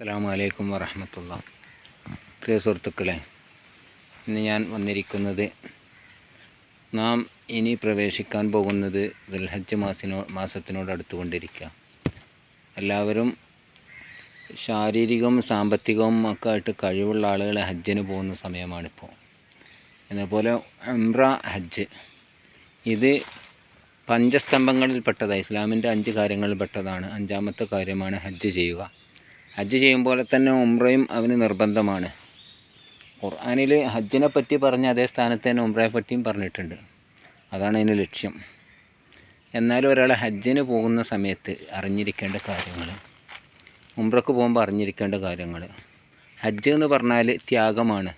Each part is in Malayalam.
അസ്സാം വലൈക്കും വറഹമത്തുള്ള. പ്രിയ സുഹൃത്തുക്കളെ ഇന്ന് ഞാൻ വന്നിരിക്കുന്നത് നാം ഇനി പ്രവേശിക്കാൻ പോകുന്നത് ദുൽഹജ്ജ് മാസിനോ മാസത്തിനോട് അടുത്തുകൊണ്ടിരിക്കുക. എല്ലാവരും ശാരീരികവും സാമ്പത്തികവും ഒക്കെ ആയിട്ട് കഴിവുള്ള ആളുകൾ ഹജ്ജിന് പോകുന്ന സമയമാണിപ്പോൾ. എന്നപോലെ ഉംറ ഹജ്ജ് ഇത് പഞ്ചസ്തംഭങ്ങളിൽപ്പെട്ടതാണ് ഇസ്ലാമിന്റെ അഞ്ച് കാര്യങ്ങളിൽപ്പെട്ടതാണ്. അഞ്ചാമത്തെ കാര്യമാണ് ഹജ്ജ് ചെയ്യുക. ഹജ്ജ് ചെയ്യുമ്പോൾ തന്നെ ഉംറയും അവന് നിർബന്ധമാണ്. ഖുർആാനിൽ ഹജ്ജിനെ പറ്റി പറഞ്ഞ അതേ സ്ഥാനത്ത് തന്നെ ഉംറയെ പറ്റിയും പറഞ്ഞിട്ടുണ്ട്. അതാണ് അതിന് ലക്ഷ്യം. എന്നാലും ഒരാൾ ഹജ്ജിന് പോകുന്ന സമയത്ത് അറിഞ്ഞിരിക്കേണ്ട കാര്യങ്ങൾ ഉംറക്ക് പോകുമ്പോൾ അറിഞ്ഞിരിക്കേണ്ട കാര്യങ്ങൾ. ഹജ്ജ് എന്ന് പറഞ്ഞാൽ ത്യാഗമാണ്.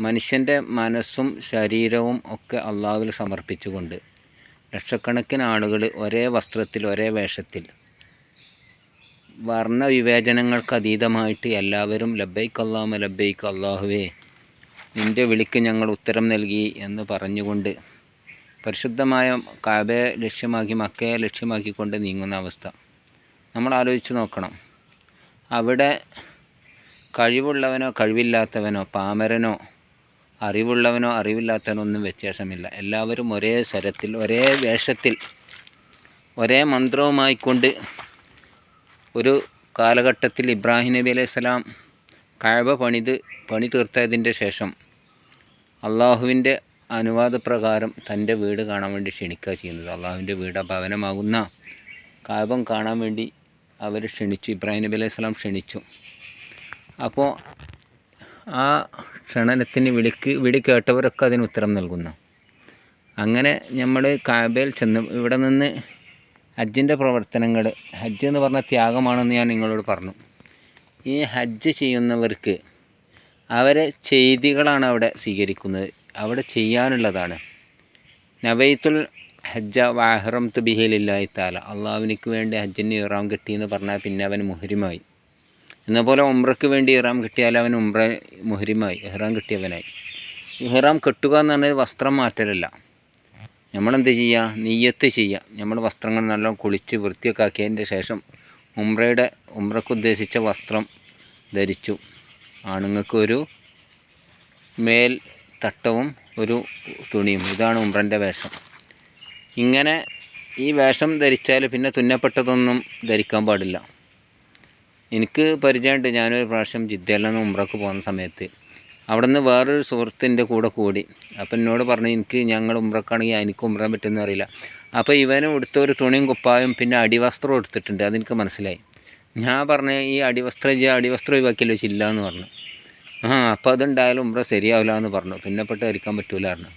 മനുഷ്യന്റെ മനസ്സും ശരീരവും ഒക്കെ അള്ളാഹുവിൽ സമർപ്പിച്ചുകൊണ്ട് ലക്ഷക്കണക്കിന് ആളുകൾ ഒരേ വസ്ത്രത്തിൽ ഒരേ വേഷത്തിൽ വർണവിവേചനങ്ങൾക്ക് അതീതമായിട്ട് എല്ലാവരും ലബൈക്ക് അള്ളാഹ് ലബൈക്ക് അള്ളാഹുവേ നിന്റെ വിളിക്ക് ഞങ്ങൾ ഉത്തരം നൽകി എന്ന് പറഞ്ഞുകൊണ്ട് പരിശുദ്ധമായ കാബയെ ലക്ഷ്യമാക്കി മക്കയെ ലക്ഷ്യമാക്കിക്കൊണ്ട് നീങ്ങുന്ന അവസ്ഥ. നമ്മൾ ആലോചിച്ച് നോക്കണം. അവിടെ കഴിവുള്ളവനോ കഴിവില്ലാത്തവനോ പാമരനോ അറിവുള്ളവനോ അറിവില്ലാത്തവനോ ഒന്നും വ്യത്യാസമില്ല. എല്ലാവരും ഒരേ സ്വരത്തിൽ ഒരേ വേഷത്തിൽ ഒരേ മന്ത്രവുമായിക്കൊണ്ട് ഒരു കാലഘട്ടത്തിൽ ഇബ്രാഹിം നബി അലൈഹി സ്വലാം കഴവ പണിത് പണി തീർത്തതിന്റെ ശേഷം അള്ളാഹുവിന്റെ അനുവാദപ്രകാരം തന്റെ വീട് കാണാൻ വേണ്ടി ക്ഷണിക്കുക ചെയ്യുന്നത്. അള്ളാഹുവിന്റെ വീട് ഭവനമാകുന്ന കാബം കാണാൻ വേണ്ടി അവർ ക്ഷണിച്ചു. ഇബ്രാഹിം നബി അലൈഹി സ്വലാം ക്ഷണിച്ചു. അപ്പോൾ ആ ക്ഷണനത്തിന് വിളിക്ക് വിളി കേട്ടവരൊക്കെ അതിന് ഉത്തരം നൽകുന്നു. അങ്ങനെ നമ്മൾ കാബയിൽ ചെന്ന് ഇവിടെ നിന്ന് ഹജ്ജിന്റെ പ്രവർത്തനങ്ങൾ ഹജ്ജ് എന്ന് പറഞ്ഞ ത്യാഗമാണെന്ന് ഞാൻ നിങ്ങളോട് പറഞ്ഞു. ഈ ഹജ്ജ് ചെയ്യുന്നവർക്ക് അവരെ ചെയ്തികളാണ് അവിടെ സ്വീകരിക്കുന്നത്. അവിടെ ചെയ്യാനുള്ളതാണ്. നബൈത്തുൽ ഹജ്ജ വാഹറം തുബിഹിലില്ലായി താല അള്ളാഹുവിനിക്ക് വേണ്ടി ഹജ്ജിന് ഇറാം കിട്ടിയെന്ന് പറഞ്ഞാൽ പിന്നെ അവൻ മുഹരിമായി. എന്നപോലെ ഉംറയ്ക്ക് വേണ്ടി ഇറാം കിട്ടിയാൽ അവൻ ഉംറ മുഹരിമായി ഇഹ്റാം കിട്ടിയവനായി. ഇഹ്റാം കെട്ടുക എന്ന് പറഞ്ഞാൽ വസ്ത്രം മാറ്റലല്ല. നമ്മളെന്ത് ചെയ്യുക നെയ്യത്ത് ചെയ്യുക നമ്മൾ വസ്ത്രങ്ങൾ നല്ലോണം കുളിച്ച് വൃത്തിയൊക്കെ ആക്കിയതിന്റെ ശേഷം ഉംറയുടെ ഉംറക്ക് ഉദ്ദേശിച്ച വസ്ത്രം ധരിച്ചു. ആണുങ്ങൾക്ക് ഒരു മേൽ തട്ടവും ഒരു തുണിയും. ഇതാണ് ഉംറന്റെ വേഷം. ഇങ്ങനെ ഈ വേഷം ധരിച്ചാൽ പിന്നെ തുന്നപ്പെട്ടതൊന്നും ധരിക്കാൻ പാടില്ല. എനിക്ക് പരിചയമുണ്ട്. ഞാനൊരു പ്രാവശ്യം ജിദ്ദയിൽ നിന്ന് ഉംറക്ക് പോകുന്ന സമയത്ത്. അവിടെ നിന്ന് വേറൊരു സുഹൃത്തിന്റെ കൂടെ കൂടി. അപ്പം എന്നോട് പറഞ്ഞു എനിക്ക് ഞങ്ങൾ ഉമ്രക്കാണെങ്കിൽ എനിക്ക് ഉമ്രാൻ പറ്റുമെന്ന് അറിയില്ല. അപ്പോൾ ഇവനും എടുത്ത ഒരു തുണിയും കുപ്പായും പിന്നെ അടിവസ്ത്രം എടുത്തിട്ടുണ്ട് അതെനിക്ക് മനസ്സിലായി. ഞാൻ പറഞ്ഞ ഈ അടിവസ്ത്രം ചെയ്യുക അടിവസ്ത്രം ഒഴിവാക്കിയല്ലോ ചില്ല എന്ന് പറഞ്ഞു. ആ അപ്പോൾ അതുണ്ടായാലും ഉമ്ര ശരിയാവില്ല എന്ന് പറഞ്ഞു. തുന്നപ്പെട്ട് ധരിക്കാൻ പറ്റൂല പറഞ്ഞു.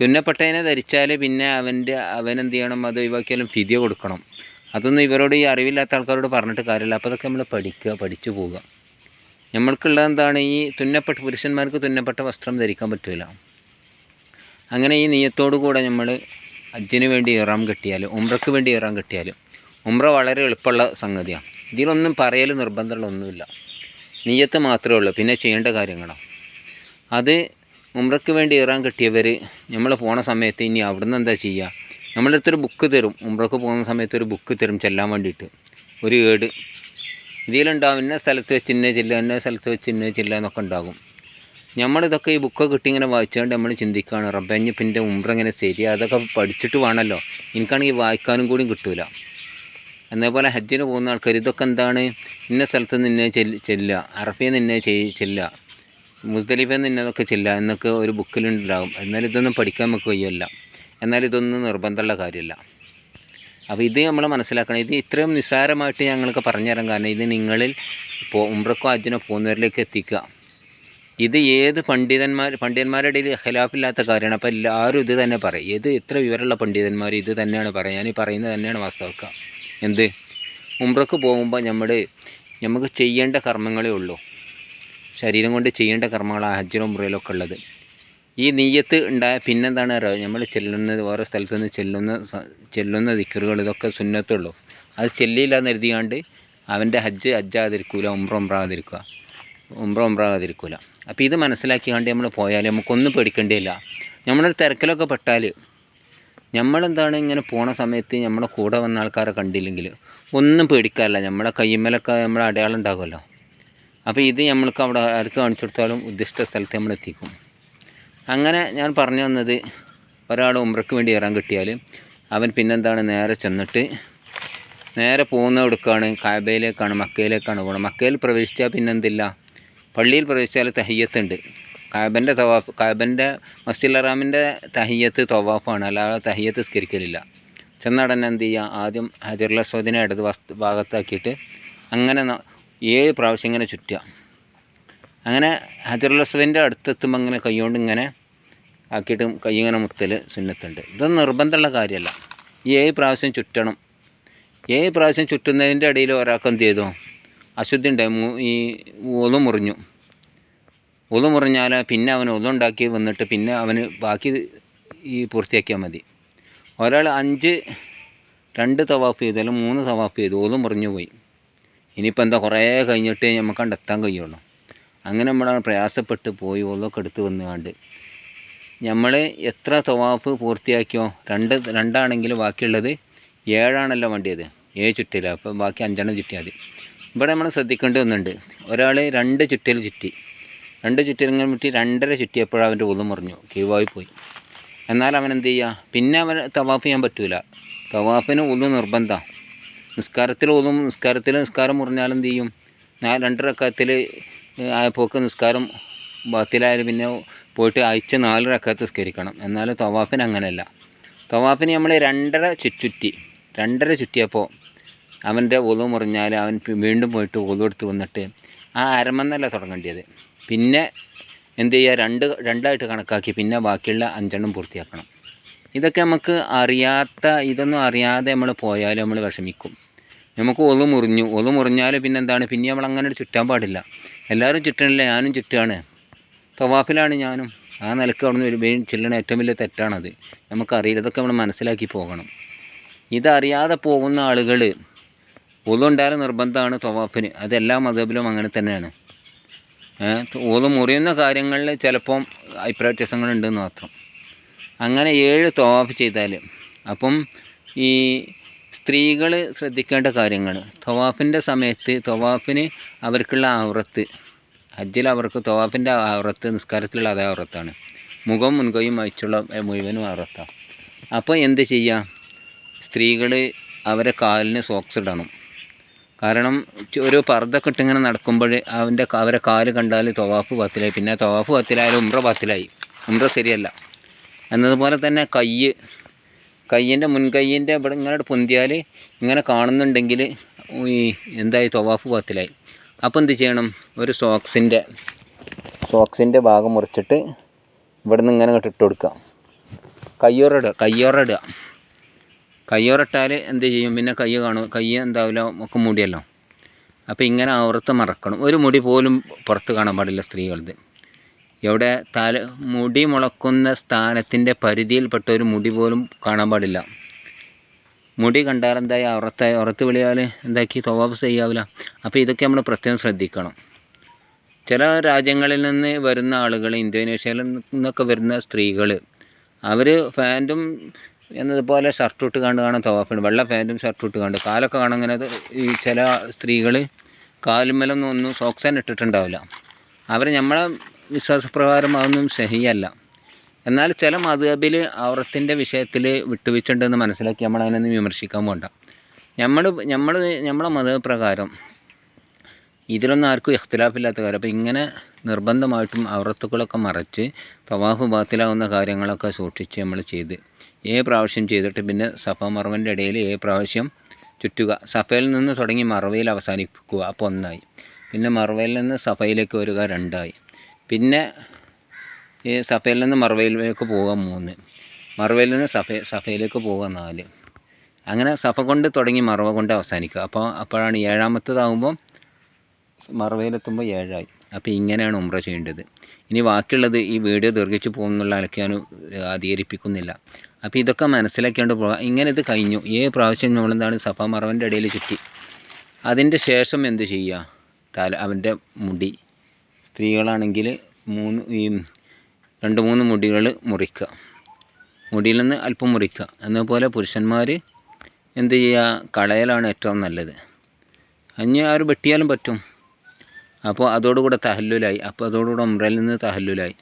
തുന്നപ്പെട്ടതിനെ ധരിച്ചാൽ പിന്നെ അവന്റെ അവനെന്ത് ചെയ്യണം? അത് ഒഴിവാക്കിയാലും ഫിതിയ കൊടുക്കണം. അതൊന്നും ഇവരോട് ഈ അറിവില്ലാത്ത ആൾക്കാരോട് പറഞ്ഞിട്ട് കാര്യമില്ല. അപ്പോൾ അതൊക്കെ നമ്മൾ പഠിക്കുക പഠിച്ചു പോവുക. നമ്മൾക്കുള്ളത് എന്താണ് ഈ തുന്നപ്പെട്ട പുരുഷന്മാർക്ക് തുന്നപ്പെട്ട വസ്ത്രം ധരിക്കാൻ പറ്റില്ല അങ്ങനെ ഈ നീയത്തോടു കൂടെ നമ്മൾ അജ്ജിന് വേണ്ടി ഇറാം കെട്ടിയാലും ഉമ്രക്ക് വേണ്ടി ഇറാം കെട്ടിയാലും ഉമ്ര വളരെ എളുപ്പമുള്ള സംഗതിയാണ് ഇതിലൊന്നും പറയൽ നിർബന്ധമുള്ള ഒന്നുമില്ല. നീയത്ത് മാത്രമേ ഉള്ളൂ പിന്നെ ചെയ്യേണ്ട കാര്യങ്ങളാണ് അത് ഉമ്രക്ക് വേണ്ടി ഇറാൻ കെട്ടിയവർ നമ്മൾ പോണ സമയത്ത് ഇനി അവിടുന്ന് എന്താ ചെയ്യുക നമ്മളടുത്തൊരു ബുക്ക് തരും ഉമ്രക്ക് പോകുന്ന സമയത്ത് ഒരു ബുക്ക് തരും ചെല്ലാൻ വേണ്ടിയിട്ട്. ഒരു ഏട്. ഇതിലുണ്ടാവും ഇന്ന സ്ഥലത്ത് വെച്ച് ഇന്ന ചില്ല ഇന്ന സ്ഥലത്ത് വെച്ച് ഇന്ന ചില്ല എന്നൊക്കെ ഉണ്ടാകും. നമ്മളിതൊക്കെ ഈ ബുക്കൊക്കെ കിട്ടി ഇങ്ങനെ വായിച്ചുകൊണ്ട് നമ്മൾ ചിന്തിക്കുകയാണ് റബ്ബഞ്ഞ് പിന്നെ ഉംറ ഇങ്ങനെ ശരി അതൊക്കെ പഠിച്ചിട്ട് വേണമല്ലോ. എനിക്കാണെങ്കിൽ വായിക്കാനും കൂടി കിട്ടൂല. എന്നേപോലെ ഹജ്ജിന് പോകുന്ന ആൾക്കാർ ഇതൊക്കെ എന്താണ്? ഇന്ന സ്ഥലത്ത് നിന്നെ ചെല്ല അറഫയിൽ നിന്നെ ചെയ് ചെല്ലുക മുസ്ദലിഫയിൽ നിന്നതൊക്കെ ചെല്ലുക എന്നൊക്കെ ഒരു ബുക്കിലുണ്ടാകും. എന്നാൽ ഇതൊന്നും പഠിക്കാൻ നമുക്ക് വയ്യല്ല. എന്നാൽ ഇതൊന്നും നിർബന്ധമുള്ള കാര്യമല്ല. അപ്പോൾ ഇത് നമ്മൾ മനസ്സിലാക്കണം. ഇത് ഇത്രയും നിസ്സാരമായിട്ട് ഞങ്ങൾക്ക് പറഞ്ഞു തരാൻ കാരണം ഇത് നിങ്ങളിൽ ഇപ്പോൾ ഉംറക്കോ അജ്ജനോ പോകുന്നവരിലേക്ക് എത്തിക്കുക. ഇത് ഏത് പണ്ഡിതന്മാർ പണ്ഡിതന്മാരുടെ ഇടയിൽ ഖിലാഫില്ലാത്ത കാര്യമാണ്. അപ്പോൾ എല്ലാവരും ഇത് തന്നെ പറയും. ഇത് ഇത്ര വിവരമുള്ള പണ്ഡിതന്മാർ ഇത് തന്നെയാണ് പറയുക. ഞാൻ ഈ പറയുന്നത് തന്നെയാണ് വാസ്തവക്ക എന്ത്? ഉംറക്ക് പോകുമ്പോൾ നമ്മൾ നമുക്ക് ചെയ്യേണ്ട കർമ്മങ്ങളേ ഉള്ളൂ. ശരീരം കൊണ്ട് ചെയ്യേണ്ട കർമ്മങ്ങളാണ് ഹജ്ജിലും ഉംറയിലൊക്കെ ഉള്ളത്. ഈ നെയ്യത്ത് ഉണ്ടായ പിന്നെന്താണ് അറിയാം? നമ്മൾ ചെല്ലുന്നത് ഓരോ സ്ഥലത്തു നിന്ന് ചെല്ലുന്ന ചെല്ലുന്ന ദിക്കറുകൾ ഇതൊക്കെ സുന്നത്തുള്ളൂ. അത് ചെല്ലിയില്ല എന്ന് എഴുതിയാണ്ട് അവന്റെ ഹജ്ജ് ഹജ്ജാതിരിക്കൂല ഉംറ ഉംറാതിരിക്കുക ഉംറ ഉംറാതിരിക്കൂല. അപ്പോൾ ഇത് മനസ്സിലാക്കിയാണ്ട് നമ്മൾ പോയാൽ നമുക്കൊന്നും പേടിക്കേണ്ടിയില്ല നമ്മളൊരു തിരക്കിലൊക്കെ പെട്ടാൽ നമ്മളെന്താണ് ഇങ്ങനെ പോണ സമയത്ത് നമ്മളെ കൂടെ വന്ന ആൾക്കാരെ കണ്ടില്ലെങ്കിൽ ഒന്നും പേടിക്കാറില്ല. നമ്മളെ കയ്യുമ്മലൊക്കെ നമ്മളെ അടയാളം ഉണ്ടാകുമല്ലോ. അപ്പോൾ ഇത് നമ്മൾക്ക് അവിടെ ആർക്ക് കാണിച്ചു കൊടുത്താലും ഉദ്ദിഷ്ട സ്ഥലത്ത് നമ്മൾ എത്തിക്കും അങ്ങനെ ഞാൻ പറഞ്ഞു വന്നത് ഒരാൾ ഉമ്രക്ക് വേണ്ടി ഇറാൻ കിട്ടിയാൽ അവൻ പിന്നെന്താണ് നേരെ ചെന്നിട്ട് നേരെ പോകുന്ന എടുക്കുകയാണ് കാബയിലേക്കാണ് മക്കയിലേക്കാണ് പോകണം മക്കയിൽ പ്രവേശിച്ചാൽ പിന്നെന്തില്ല? പള്ളിയിൽ പ്രവേശിച്ചാൽ തഹയ്യത്തുണ്ട്. കാബന്റെ തവാഫ് കാബന്റെ മസ്ജിദ്റാമിന്റെ തഹയ്യത്ത് തവാഫാണ്. അല്ലാതെ തഹിയ്യത്ത് സ്കരിക്കലില്ല ചെന്നടൻ എന്ത് ചെയ്യുക? ആദ്യം ഹജറുൽ അസ്വദിനെ ഇടത് വസ്തു ഭാഗത്താക്കിയിട്ട് അങ്ങനെ ഏഴ് പ്രാവശ്യം ഇങ്ങനെ ചുറ്റുക. അങ്ങനെ ഹജറുൽ അസ്വദിന്റെ അടുത്തെത്തുമ്പോൾ ഇങ്ങനെ കൈകൊണ്ട് ഇങ്ങനെ ആക്കിയിട്ട് കൈ ഇങ്ങനെ മുത്തൽ സുന്നത്തുണ്ട്. ഇതൊന്നും നിർബന്ധമുള്ള കാര്യമല്ല. ഏഴ് പ്രാവശ്യം ചുറ്റണം. ഏഴ് പ്രാവശ്യം ചുറ്റുന്നതിന്റെ ഇടയിൽ ഒരാൾക്ക് എന്ത് ചെയ്തു? അശുദ്ധി ഉണ്ടായി. ഈ ഒതു മുറിഞ്ഞു. ഒതു മുറിഞ്ഞാൽ പിന്നെ അവൻ ഒതുണ്ടാക്കി വന്നിട്ട് പിന്നെ അവന് ബാക്കി ഈ പൂർത്തിയാക്കിയാൽ മതി. ഒരാൾ അഞ്ച് രണ്ട് തവാഫ് ചെയ്താലും മൂന്ന് തവാഫ് ചെയ്തു. ഒതു മുറിഞ്ഞു പോയി. ഇനിയിപ്പോൾ എന്താ കുറേ കഴിഞ്ഞിട്ട് നമുക്ക് കണ്ടെത്താൻ കഴിയുള്ളൂ. അങ്ങനെ നമ്മളാണ് പ്രയാസപ്പെട്ട് പോയി ഒതൊക്കെ എടുത്ത് വന്നുകൊണ്ട് നമ്മൾ എത്ര തവാഫ് പൂർത്തിയാക്കിയോ? രണ്ട് രണ്ടാണെങ്കിൽ ബാക്കിയുള്ളത് ഏഴാണല്ലോ വണ്ടിയത്. ഏഴ് ചുറ്റില്ല അപ്പോൾ ബാക്കി അഞ്ചെണ്ണം ചുറ്റിയാൽ മതി. ഇവിടെ നമ്മൾ ശ്രദ്ധിക്കേണ്ടി ഒന്നുണ്ട്. ഒരാൾ രണ്ട് ചുറ്റിൽ ചുറ്റി. രണ്ട് ചുറ്റലിങ്ങനെ ചുറ്റി രണ്ടര ചുറ്റിയപ്പോഴും അവന്റെ ഒന്നും മുറിഞ്ഞു. കീവായി പോയി. എന്നാൽ അവൻ എന്ത് ചെയ്യുക പിന്നെ അവൻ തവാഫ് ചെയ്യാൻ പറ്റൂല. തവാഫിന് ഒന്നും നിർബന്ധമാണ് നിസ്കാരത്തിൽ ഒന്നും നിസ്കാരത്തിൽ നിസ്കാരം മുറിഞ്ഞാൽ എന്ത് ചെയ്യും? ഞാൻ രണ്ട് റക്കത്തിൽ ആയപ്പോക്ക് നിസ്കാരം ബാത്തിലായാലും പിന്നെ പോയിട്ട് ആഴ്ച നാല് റക്കാത്ത് നിസ്കരിക്കണം. എന്നാലും തവാഫിന് അങ്ങനെയല്ല. തവാഫിന് നമ്മൾ രണ്ടര ചുറ്റി. രണ്ടര ചുറ്റിയപ്പോൾ അവന്റെ ഒതു മുറിഞ്ഞാൽ അവൻ വീണ്ടും പോയിട്ട് ഒതു എടുത്ത് വന്നിട്ട് ആ അരമെന്നല്ല തുടങ്ങേണ്ടത് പിന്നെ എന്ത് ചെയ്യുക രണ്ട് രണ്ടായിട്ട് കണക്കാക്കി പിന്നെ ബാക്കിയുള്ള അഞ്ചെണ്ണം പൂർത്തിയാക്കണം. ഇതൊക്കെ നമുക്ക് അറിയാത്ത ഇതൊന്നും അറിയാതെ നമ്മൾ പോയാൽ നമ്മൾ വിഷമിക്കും. നമുക്ക് ഒതു മുറിഞ്ഞു. ഒതു മുറിഞ്ഞാൽ പിന്നെന്താണ്? പിന്നെ നമ്മൾ അങ്ങനെ ചുറ്റാൻ പാടില്ല. എല്ലാവരും ചുറ്റണില്ല? ഞാനും ചുറ്റാണ്. തവാഫിലാണ് ഞാനും ആ നിലയ്ക്ക് അവിടെ നിന്ന് വരുമ്പോൾ ചെല്ലണ ഏറ്റവും വലിയ തെറ്റാണത്. നമുക്കറിയില്ല ഇതൊക്കെ നമ്മൾ മനസ്സിലാക്കി പോകണം. ഇതറിയാതെ പോകുന്ന ആളുകൾ ഓതുണ്ടായാലും നിർബന്ധമാണ് തവാഫിന്. അതെല്ലാ മതബിലും അങ്ങനെ തന്നെയാണ്. ഓത് മുറിയുന്ന കാര്യങ്ങളിൽ ചിലപ്പം അഭിപ്രായ വ്യത്യാസങ്ങളുണ്ടെന്ന് മാത്രം. അങ്ങനെ ഏഴ് തവാഫ് ചെയ്താൽ അപ്പം ഈ സ്ത്രീകൾ ശ്രദ്ധിക്കേണ്ട കാര്യങ്ങൾ തവാഫിന്റെ സമയത്ത് തവാഫിന് അവർക്കുള്ള ആവറത്ത് ഹജ്ജിൽ അവർക്ക് തവാഫിന്റെ അവറത്ത് നിസ്കാരത്തിലുള്ള അതേ അവറത്താണ് മുഖം മുൻകൈയും അയച്ചുള്ള മുഴുവനും അവറത്താണ് അപ്പോൾ എന്ത് ചെയ്യുക സ്ത്രീകൾ അവരെ കാലിന് സോക്സ് ഇടണം. കാരണം ഒരു പർദ്ദൊക്കെ ഇട്ടിങ്ങനെ നടക്കുമ്പോൾ അവന്റെ അവരെ കാൽ കണ്ടാൽ തവാഫ് പത്തിലായി. പിന്നെ തവാഫ് പത്തിലായാലും ഉമ്ര പത്തിലായി. ഉമ്ര ശരിയല്ല. എന്നതുപോലെ തന്നെ കയ്യ്. കയ്യിന്റെ മുൻകൈയിന്റെ ഇവിടെ ഇങ്ങനെ പൊന്തിയാൽ ഇങ്ങനെ കാണുന്നുണ്ടെങ്കിൽ ഈ എന്തായി? തവാഫ് പത്തിലായി. അപ്പോൾ എന്ത് ചെയ്യണം? ഒരു സോക്സിന്റെ സോക്സിന്റെ ഭാഗം മുറിച്ചിട്ട് ഇവിടെ നിന്ന് ഇങ്ങനെ ഇട്ട് കൊടുക്കുക. കയ്യോറിടുക കയ്യോറിടുക. കയ്യോറിട്ടാൽ എന്ത് ചെയ്യും? പിന്നെ കൈ കാണും കൈ എന്താവില്ല ഒക്കെ മുടിയല്ലോ. അപ്പോൾ ഇങ്ങനെ ആവൃത്ത് മറക്കണം. ഒരു മുടി പോലും പുറത്ത് കാണാൻ പാടില്ല സ്ത്രീകളത് എവിടെ തല മുടി മുളക്കുന്ന സ്ഥാനത്തിന്റെ പരിധിയിൽപ്പെട്ട ഒരു മുടി പോലും കാണാൻ പാടില്ല. മുടി കണ്ടാൽ എന്തായി? ഉറത്തായി ഉറത്ത് വിളിയാൽ എന്താക്കി? തവാഫ് ചെയ്യാവില്ല. അപ്പോൾ ഇതൊക്കെ നമ്മൾ പ്രത്യേകം ശ്രദ്ധിക്കണം. ചില രാജ്യങ്ങളിൽ നിന്ന് വരുന്ന ആളുകൾ ഇന്തോനേഷ്യയിൽ നിന്നൊക്കെ വരുന്ന സ്ത്രീകൾ അവർ ഫാന്റും എന്നതുപോലെ ഷർട്ട് ഇട്ട് കണ്ട് കാണാൻ തവാഫുണ്ട് വെള്ള പാന്റും ഷർട്ട് ഇട്ട് കണ്ട്. കാലൊക്കെ കാണാൻ അങ്ങനെ ഈ ചില സ്ത്രീകൾ കാലുമലൊന്നും ഒന്നും സോക്സ് തന്നെ ഇട്ടിട്ടുണ്ടാവില്ല. അവർ നമ്മളെ വിശ്വാസപ്രകാരം അതൊന്നും ശരിയല്ല. എന്നാൽ ചില മധുബിൽ ഔറത്തിന്റെ വിഷയത്തിൽ വിട്ടുവീഴ്ചയുണ്ടെന്ന് മനസ്സിലാക്കി നമ്മൾ അതിനൊന്നും വിമർശിക്കാൻ പോണ്ട. നമ്മൾ നമ്മൾ നമ്മളെ മതപ്രകാരം ഇതിലൊന്നും ആർക്കും ഇഖ്തിലാഫില്ലാത്ത കാര്യം. അപ്പോൾ ഇങ്ങനെ നിർബന്ധമായിട്ടും ഔറത്തുകളൊക്കെ മറച്ച് തവാഫ് ബാത്തിലാവുന്ന കാര്യങ്ങളൊക്കെ സൂക്ഷിച്ച് നമ്മൾ ചെയ്ത് ഏ പ്രാവശ്യം ചെയ്തിട്ട് പിന്നെ സഫ മറവന്റെ ഇടയിൽ ഏ പ്രാവശ്യം ചുറ്റുക. സഫയിൽ നിന്ന് തുടങ്ങി മറവയിൽ അവസാനിപ്പിക്കുക. അപ്പോൾ ഒന്നായി. പിന്നെ മറവയിൽ നിന്ന് സഫയിലേക്ക് വരിക രണ്ടായി. പിന്നെ ഈ സഫയിൽ നിന്ന് മറവയിലേക്ക് പോവുക മൂന്ന്. മറവയിൽ നിന്ന് സഫ സഫയിലേക്ക് പോവുക നാല്. അങ്ങനെ സഫ കൊണ്ട് തുടങ്ങി മറവ കൊണ്ട് അവസാനിക്കുക. അപ്പോൾ അപ്പോഴാണ് ഏഴാമത്തതാകുമ്പോൾ മറവയിലെത്തുമ്പോൾ ഏഴായി. അപ്പോൾ ഇങ്ങനെയാണ് ഉമ്ര ചെയ്യേണ്ടത്. ഇനി ബാക്കിയുള്ളത് ഈ വീഡിയോ ദീർഘിച്ചു പോകുന്നുള്ള അലക്ക് ഞാൻ അധികരിപ്പിക്കുന്നില്ല. അപ്പോൾ ഇതൊക്കെ മനസ്സിലാക്കിയാണ്ട് പോകാം ഇങ്ങനെ ഇത് കഴിഞ്ഞു. ഏ പ്രാവശ്യം നമ്മളെന്താണ് സഫ മറവന്റെ ഇടയിൽ ചുറ്റി. അതിന്റെ ശേഷം എന്ത് ചെയ്യുക? തല അവന്റെ മുടി. സ്ത്രീകളാണെങ്കിൽ മൂന്ന് ഈ രണ്ട് മൂന്ന് മുടികൾ മുറിക്കുക. മുടിയിൽ നിന്ന് അല്പം മുറിക്കുക. എന്നതുപോലെ പുരുഷന്മാർ എന്ത് ചെയ്യുക? കളയലാണ് ഏറ്റവും നല്ലത്. അഞ്ഞ് ആര് വെട്ടിയാലും പറ്റും. അപ്പോൾ അതോടുകൂടെ തഹല്ലുലായി. അപ്പോൾ അതോടുകൂടെ ഉമ്രയിൽ നിന്ന് തഹല്ലുലായി.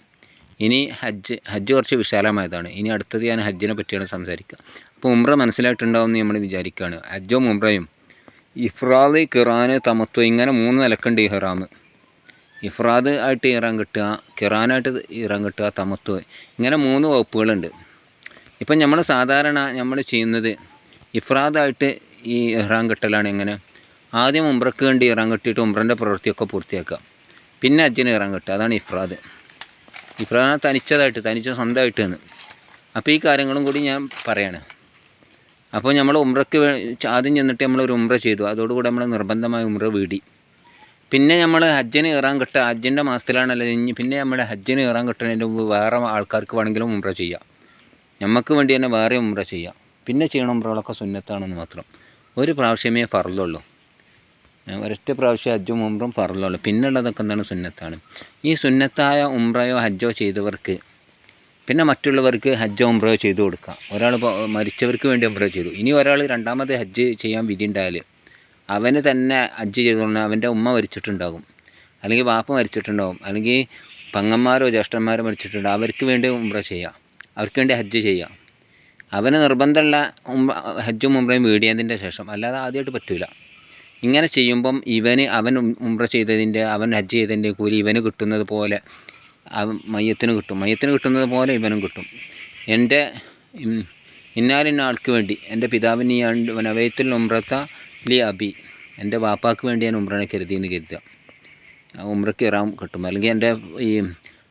ഇനി ഹജ്ജ്. ഹജ്ജ് കുറച്ച് വിശാലമായതാണ്. ഇനി അടുത്തത് ഞാൻ ഹജ്ജിനെ പറ്റിയാണ് സംസാരിക്കുക. അപ്പോൾ ഉമ്ര മനസ്സിലായിട്ടുണ്ടാവുമെന്ന് നമ്മൾ വിചാരിക്കുകയാണ്. ഹജ്ജും ഉമ്രയും ഇഫ്രാദ് ഖിറാന് തമത്വ ഇങ്ങനെ മൂന്ന് നിലക്കുണ്ട് ഇഹ്റാം ഇഫ്രാദ് ആയിട്ട് ഇറാൻ കിട്ടുക കിറാനായിട്ട് ഇറാൻ കിട്ടുക തമത്വ ഇങ്ങനെ മൂന്ന് വകുപ്പുകളുണ്ട്. ഇപ്പം നമ്മൾ സാധാരണ നമ്മൾ ചെയ്യുന്നത് ഇഫ്രാദായിട്ട് ഈ ഇഹ്റാൻ കെട്ടലാണ് എങ്ങനെ? ആദ്യം ഉംറക്ക് വേണ്ടി ഇറാൻ കെട്ടിയിട്ട് ഉംറന്റെ പ്രവൃത്തിയൊക്കെ പൂർത്തിയാക്കുക. പിന്നെ അജ്ജിന് ഇറാൻ കെട്ടുക. അതാണ് ഇഫ്രാദ്. ഇഫ്രാദ് തനിച്ചതായിട്ട് തനിച്ച സ്വന്തമായിട്ട് എന്ന് അപ്പോൾ ഈ കാര്യങ്ങളും കൂടി ഞാൻ പറയാണ്. അപ്പോൾ നമ്മൾ ഉംറക്ക് ആദ്യം ചെന്നിട്ട് നമ്മൾ ഒരു ഉംറ ചെയ്തു. അതോടുകൂടി നമ്മൾ നിർബന്ധമായ ഉംറ വീടി. പിന്നെ നമ്മൾ ഹജ്ജിന് ഇറാൻ കിട്ടുക. ഹജ്ജിന്റെ മാസത്തിലാണല്ലോ ഇനി പിന്നെ നമ്മൾ ഹജ്ജിന് ഇറാൻ കിട്ടുന്നതിന്റെ മുമ്പ് വേറെ ആൾക്കാർക്ക് വേണമെങ്കിലും ഉംറ ചെയ്യാം. നമുക്ക് വേണ്ടി തന്നെ വേറെ ഉംറ ചെയ്യാം. പിന്നെ ചെയ്യണ ഉംറകളൊക്കെ സുന്നത്താണെന്ന് മാത്രം. ഒരു പ്രാവശ്യമേ ഫറലുള്ളൂ ഒരൊറ്റ പ്രാവശ്യം ഹജ്ജും ഉംറയും ഫറലുള്ളൂ പിന്നുള്ളതൊക്കെ എന്താണ് സുന്നത്താണ്. ഈ സുന്നത്തായ ഉംറയോ ഹജ്ജോ ചെയ്തവർക്ക് പിന്നെ മറ്റുള്ളവർക്ക് ഹജ്ജോ ഉംറയോ ചെയ്തു കൊടുക്കാം. ഒരാൾ മരിച്ചവർക്ക് വേണ്ടി ഉംറ ചെയ്തു. ഇനി ഒരാൾ രണ്ടാമത് ഹജ്ജ് ചെയ്യാൻ വിധി ഉണ്ടായാൽ അവന് തന്നെ അജ്ജ് ചെയ്തുകൊണ്ട് അവന്റെ ഉമ്മ മരിച്ചിട്ടുണ്ടാകും. അല്ലെങ്കിൽ വാപ്പ മരിച്ചിട്ടുണ്ടാകും. അല്ലെങ്കിൽ പങ്ങന്മാരോ ജ്യേഷ്ഠന്മാരോ മരിച്ചിട്ടുണ്ടാകും. അവർക്ക് വേണ്ടി ഉംറ ചെയ്യാം. അവർക്ക് വേണ്ടി ഹജ്ജ് ചെയ്യാം. അവന് നിർബന്ധമുള്ള ഉംറ ഹജ്ജും ഉംറയും വീടിയതിന്റെ ശേഷം. അല്ലാതെ ആദ്യമായിട്ട് പറ്റില്ല ഇങ്ങനെ ചെയ്യുമ്പം ഇവന് അവൻ ഉംറ ചെയ്തതിന്റെ അവൻ ഹജ്ജ് ചെയ്തതിന്റെ കൂലി ഇവന് കിട്ടുന്നത് പോലെ അവൻ മയ്യത്തിന് കിട്ടും. മയ്യത്തിന് കിട്ടുന്നത് പോലെ ഇവനും കിട്ടും. എന്റെ ഇന്നാലിന്ന ആൾക്ക് വേണ്ടി എന്റെ പിതാവിന് ഈ ആണ്ട് നവയത്തിൽ ഉംറത്ത ലി അബി എന്റെ വാപ്പാക്ക് വേണ്ടി ഞാൻ ഉംറനെ കരുതിയെന്ന് കരുതുക. ആ ഉംറയ്ക്ക് ഇറാം കിട്ടും. അല്ലെങ്കിൽ എന്റെ ഈ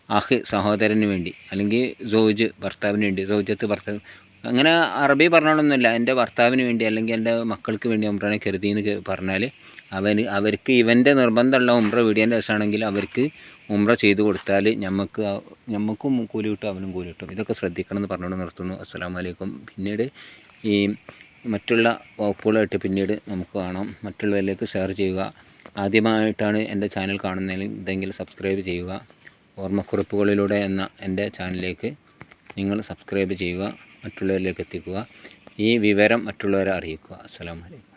അഹ് സഹോദരന് വേണ്ടി അല്ലെങ്കിൽ സോജ് ഭർത്താവിന് വേണ്ടി സോജത്ത് ഭർത്താവ്. അങ്ങനെ അറബി പറഞ്ഞോളൊന്നുമില്ല. എന്റെ ഭർത്താവിന് വേണ്ടി അല്ലെങ്കിൽ എന്റെ മക്കൾക്ക് വേണ്ടി ഉമ്രനെ കരുതി എന്ന് പറഞ്ഞാൽ അവന് അവർക്ക് ഇവന്റെ നിർബന്ധമുള്ള ഉമ്ര വിടിയേണ്ട രസമാണെങ്കിൽ അവർക്ക് ഉമ്ര ചെയ്തു കൊടുത്താൽ നമുക്കും ഞമ്മക്കും കൂലി കിട്ടും അവനും കൂലി കിട്ടും. ഇതൊക്കെ ശ്രദ്ധിക്കണം എന്ന് പറഞ്ഞുകൊണ്ട് നിർത്തുന്നു. അസ്സാം വലൈക്കും പിന്നീട് ഈ മറ്റുള്ള വകുപ്പുകളായിട്ട് പിന്നീട് നമുക്ക് കാണാം. മറ്റുള്ളവരിലേക്ക് ഷെയർ ചെയ്യുക. ആദ്യമായിട്ടാണ് എന്റെ ചാനൽ കാണുന്നതെങ്കിൽ സബ്സ്ക്രൈബ് ചെയ്യുക. ഓർമ്മക്കുറിപ്പുകളിലൂടെ എന്ന എന്റെ ചാനലിലേക്ക് നിങ്ങൾ സബ്സ്ക്രൈബ് ചെയ്യുക. മറ്റുള്ളവരിലേക്ക് എത്തിക്കുക. ഈ വിവരം മറ്റുള്ളവരെ അറിയിക്കുക. അസ്സാം അലൈക്കും.